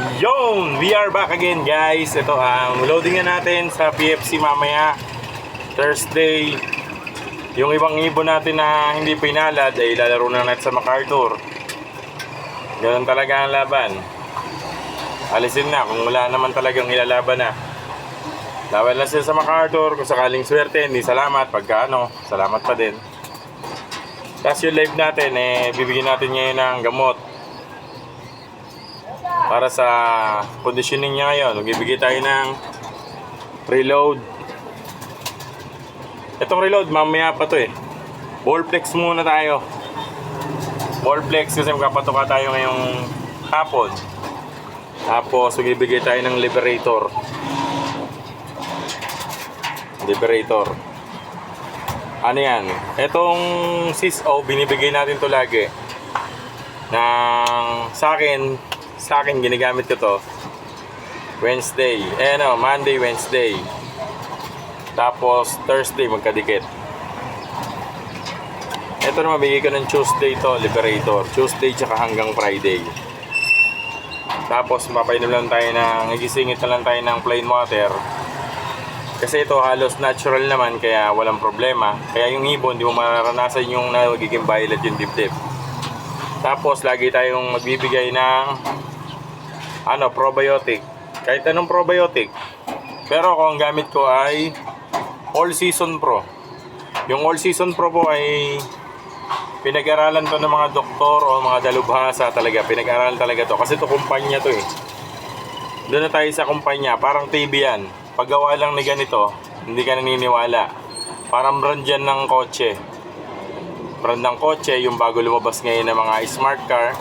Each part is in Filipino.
Yon! We are back again guys. Ito ang loading na natin sa PFC mamaya. Thursday. Yung ibang ibon natin na hindi pinalad ay lalaro na natin sa MacArthur. Ganun talaga ang laban. Alisin na kung wala naman talagang ilalaban na. Laban lang sila sa MacArthur. Kung sakaling swerte, hindi salamat. Pagka ano, salamat pa din. Tapos yung live natin, eh, bibigyan natin ngayon ng gamot para sa conditioning niya ngayon. Magbibigay tayo ng reload. Itong reload, mamaya pa to eh. Ballplex muna tayo. Ballplex kasi magpapatuka tayo ngayong hapon. Tapos, magbibigay tayo ng Liberator. Liberator. Ano yan? Itong SISO, binibigay natin to lagi. Nang sa akin, sa akin ginagamit ko to Wednesday, eh no, Monday, Wednesday. Tapos Thursday magkadikit. Ito naman bigay ko ng Tuesday to, Liberator. Tuesday tsaka hanggang Friday. Tapos mapainom lang tayo ng, igisingit na lang tayo ng plain water. Kasi ito halos natural naman kaya walang problema. Kaya yung ibon, di mo mararanasan yung nagiging violet yung dibdib. Tapos lagi tayong magbibigay ng ano, probiotic. Kahit anong probiotic. Pero ako ang gamit ko ay All Season Pro. Yung All Season Pro po ay pinag-aralan to ng mga doktor o mga dalubhasa talaga. Pinag-aralan talaga to. Kasi to kumpanya to eh. Doon na tayo sa kumpanya. Parang TV yan. Paggawa lang ni ganito, hindi ka naniniwala. Parang brand yan ng kotse. Brand ng kotse, yung bago lumabas ngayon ng mga smart car.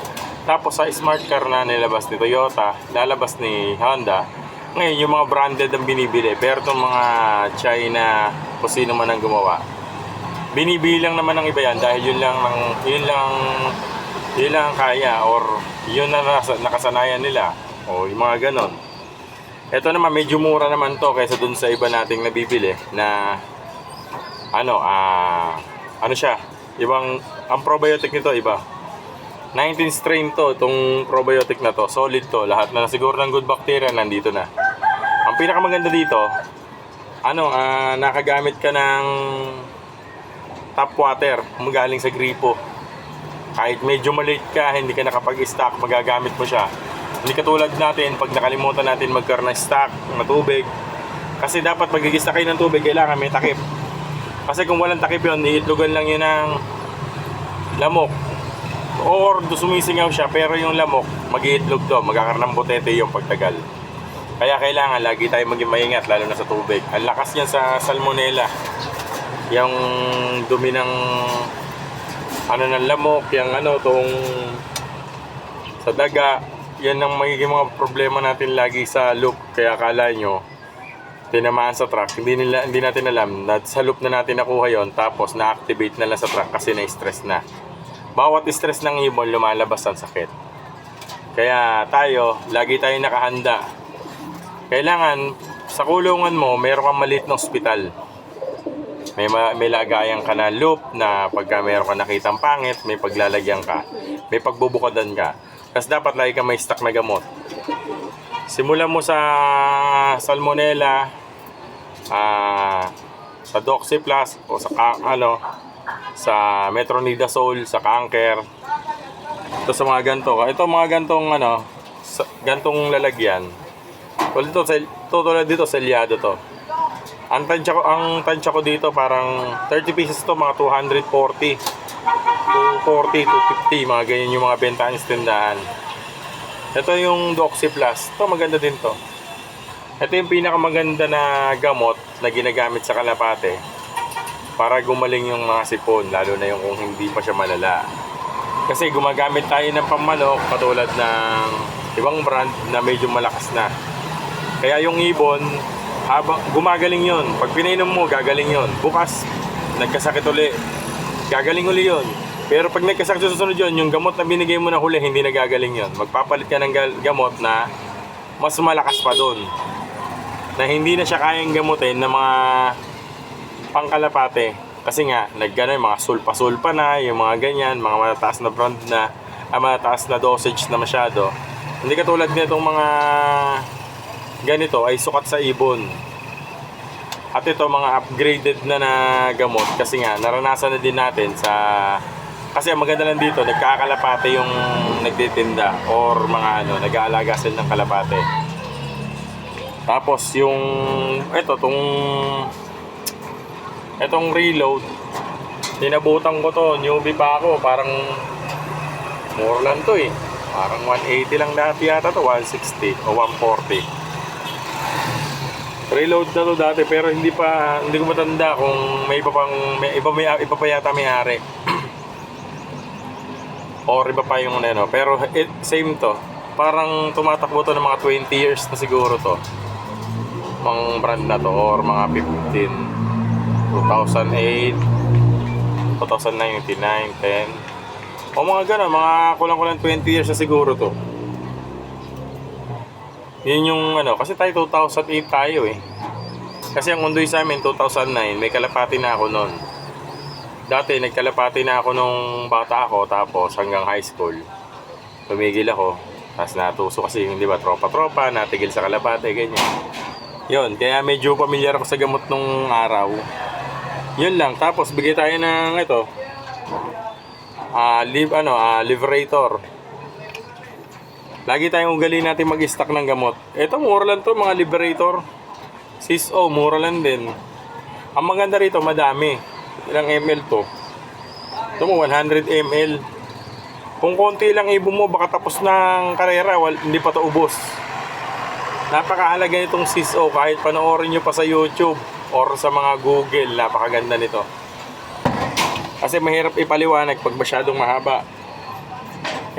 Tapos sa smart car na nilabas ni Toyota, lalabas ni Honda. Ngayon, yung mga branded ang binibili. Pero itong mga China, kung sino man ang gumawa. Binibilang naman ng iba yan dahil yun lang, ng, yun lang, yun lang ang kaya or yun na nakasanayan nila. O yung mga ganon. Ito naman, medyo mura naman to kaysa dun sa iba nating nabibili na ano, ah, ano siya, ibang, ang probiotic nito, iba. 19 strain to, itong probiotic na to. Solid to. Lahat na siguro ng good bacteria nandito na. Ang pinakamaganda dito, ano, ah, nakagamit ka ng tap water, magaling sa gripo. Kahit medyo maliit ka, hindi ka nakapag-stock, magagamit mo siya. Hindi katulad natin, pag nakalimutan natin magkaroon ng stock na tubig. Kasi dapat magigista kayo ng tubig, kailangan may takip. Kasi kung walang takip yun, iitlogan lang yun ng lamok or sumisingaw siya pero yung lamok mag-iitlog to magkakaroon ng botete yung pagtagal. Kaya kailangan lagi tayo maging maingat lalo na sa tubig. Ang lakas niyan sa salmonella. Yung dumi ng ano ng lamok yung ano tong sa daga. Yan ang magiging mga problema natin lagi sa loop. Kaya akala nyo tinamaan sa truck. Hindi nila hindi natin alam na sa loop na natin nakuha yon tapos na-activate na lang sa truck kasi na-stress na bawat stress ng ibon lumalabas ang sakit. Kaya tayo, lagi tayong nakahanda. Kailangan, sa kulungan mo, meron kang maliit na ospital. May, ma- may lagayan ka na loop na pagka meron ka nakitang pangit, may paglalagyan ka. May pagbubukadan ka. Tapos dapat lagi ka may stock na gamot. Simulan mo sa salmonella, ah, sa Doxy Plus o sa ano, sa metronidazole, sa cancer. Ito sa mga ganto. Ito mga gantong ano, sa, gantong lalagyan. Tulad dito, sel, to, tulad dito, selyado to. Ang tansya ko, ang tansya ko dito parang 30 pieces to, mga 240. 240, 250, mga ganyan yung mga bentahan sa tindahan. Ito yung Doxy Plus. Ito maganda din to. Ito yung pinakamaganda na gamot na ginagamit sa kalapate para gumaling yung mga sipon, lalo na yung kung hindi pa siya malala. Kasi gumagamit tayo ng pamanok katulad ng ibang brand na medyo malakas na. Kaya yung ibon, habang gumagaling yon. Pag pinainom mo, gagaling yon. Bukas, nagkasakit uli. Gagaling uli yon. Pero pag nagkasakit sa susunod yon, yung gamot na binigay mo na huli, hindi na gagaling yon. Magpapalit ka ng gamot na mas malakas pa doon. Na hindi na siya kayang gamutin ng mga pangkalapate. Kasi nga, naggano yung mga sulpa-sulpa na, yung mga ganyan, mga matataas na brand na, ah, matataas na dosage na masyado. Hindi katulad nitong mga ganito ay sukat sa ibon. At ito mga upgraded na na gamot kasi nga naranasan na din natin sa kasi ang maganda lang dito nagkakalapate yung nagtitinda or mga ano nag-aalaga sila ng kalapate. Tapos yung ito tong itong reload tinabutan ko to newbie pa ako parang mura lang to eh parang 180 lang dati yata to 160 o 140 Reload na to dati pero hindi pa hindi ko matanda kung may iba pang may iba, may, iba pa yata may ari. Or iba pa yung ano pero it, same to. Parang tumatakbo to ng mga 20 years na siguro to. Mga brand na to or mga 15 2008 2009, 10 o mga gano'n, mga kulang-kulang 20 years na siguro to. Yun yung ano, kasi tayo 2008 tayo eh. Kasi ang undoy sa amin 2009, may kalapati na ako noon. Dati nagkalapati na ako nung bata ako tapos hanggang high school. Tumigil ako. Tapos natuso kasi yung di ba tropa-tropa, natigil sa kalapate, ganyan. Yun, kaya medyo pamilyar ako sa gamot nung araw. Yun lang, tapos bigay tayo ng ito. Ah, live ano, ah, liberator. Lagi tayong ugali natin mag-stock ng gamot. Ito, mura lang to mga Liberator. Sis, oh, mura lang din. Ang maganda rito, madami. Ilang ml to? Ito mo, 100 ml. Kung konti lang ibo mo, baka tapos ng karera, wal, hindi pa to ubos. Napakahalaga nitong Sis, oh, kahit panoorin nyo pa sa YouTube or sa mga Google, napakaganda nito. Kasi mahirap ipaliwanag pag masyadong mahaba.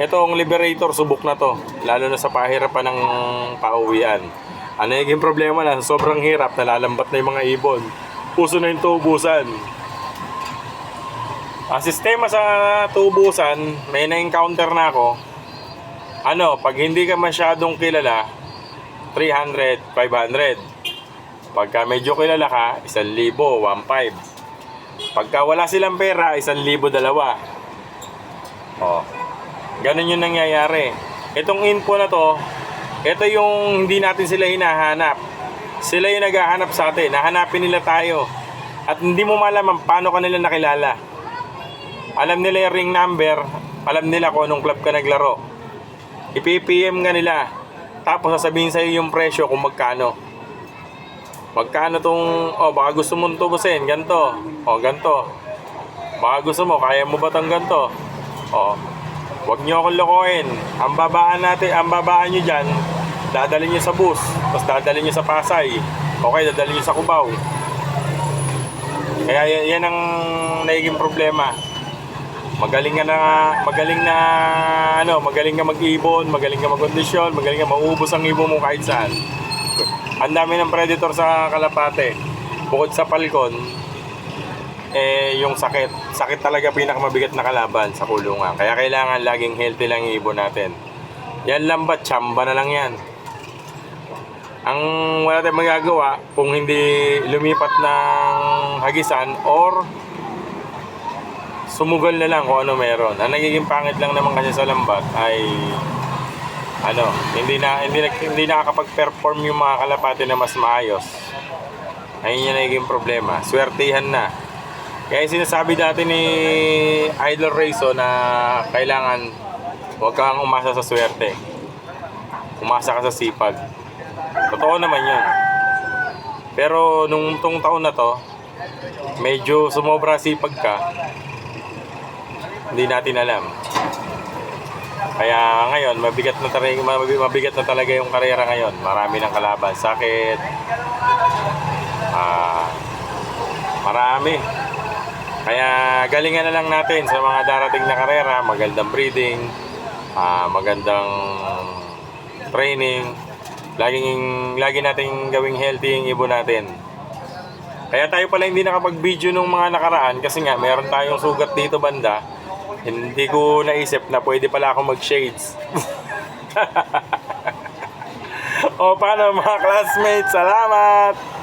Ito ang Liberator, subok na to. Lalo na sa pahirapan ng pauwian. Ano yung problema na sobrang hirap, nalalambat na yung mga ibon. Puso na yung tubusan. Ang sistema sa tubusan, may na-encounter na ako. Ano, pag hindi ka masyadong kilala, 300, 500. Pagka medyo kilala ka, 1,000, 1,500. Pagka wala silang pera, 1,000, dalawa. Oh. Ganun yung nangyayari. Itong info na to, ito yung hindi natin sila hinahanap. Sila yung naghahanap sa atin. Nahanapin nila tayo. At hindi mo malaman paano ka nila nakilala. Alam nila yung ring number. Alam nila kung anong club ka naglaro. Ipi-PM ka nila. Tapos sasabihin sa'yo yung presyo kung magkano. Magkano tong, oh baka gusto mong tubusin, ganto. Oh, ganto. Baka gusto mo, kaya mo ba tang ganto? Oh, Huwag niyo akong lokohin. Ang babaan natin, ang babaan niyo diyan, dadalhin niyo sa bus, tapos dadalhin niyo sa Pasay. Okay, dadalhin niyo sa Cubao. Kaya yan, yan ang nagiging problema. Magaling ka na magaling na ano, magaling ka mag-ibon, magaling ka mag-kondisyon, magaling ka maubos ang ibon mo kahit saan. Ang dami ng predator sa Kalapate. Bukod sa palkon, eh yung sakit. Sakit talaga pinakamabigat na kalaban sa kulungan. Kaya kailangan laging healthy lang yung ibon natin. Yan lang ba? Chamba na lang yan. Ang wala tayong magagawa kung hindi lumipat ng hagisan or sumugal na lang kung ano meron. Ang nagiging pangit lang naman kasi sa lambat ay ano, hindi na hindi hindi nakakapag-perform yung mga kalapate na mas maayos. Ayun yung nagiging problema. Swertihan na. Kaya sinasabi dati ni Idol Rayso na kailangan huwag kang umasa sa swerte. Umasa ka sa sipag. Totoo naman yun. Pero nung tong taon na to, medyo sumobra sipag ka, hindi natin alam. Kaya ngayon, mabigat na talaga, mabigat na talaga yung karera ngayon. Marami ng kalaban. Sakit. Ah, marami. Kaya galingan na lang natin sa mga darating na karera, magandang breeding, ah, magandang training. Laging lagi nating gawing healthy yung ibon natin. Kaya tayo pala hindi nakapag-video nung mga nakaraan kasi nga meron tayong sugat dito banda. Hindi ko naisip na pwede pala ako mag-shades. o paano mga classmates? Salamat!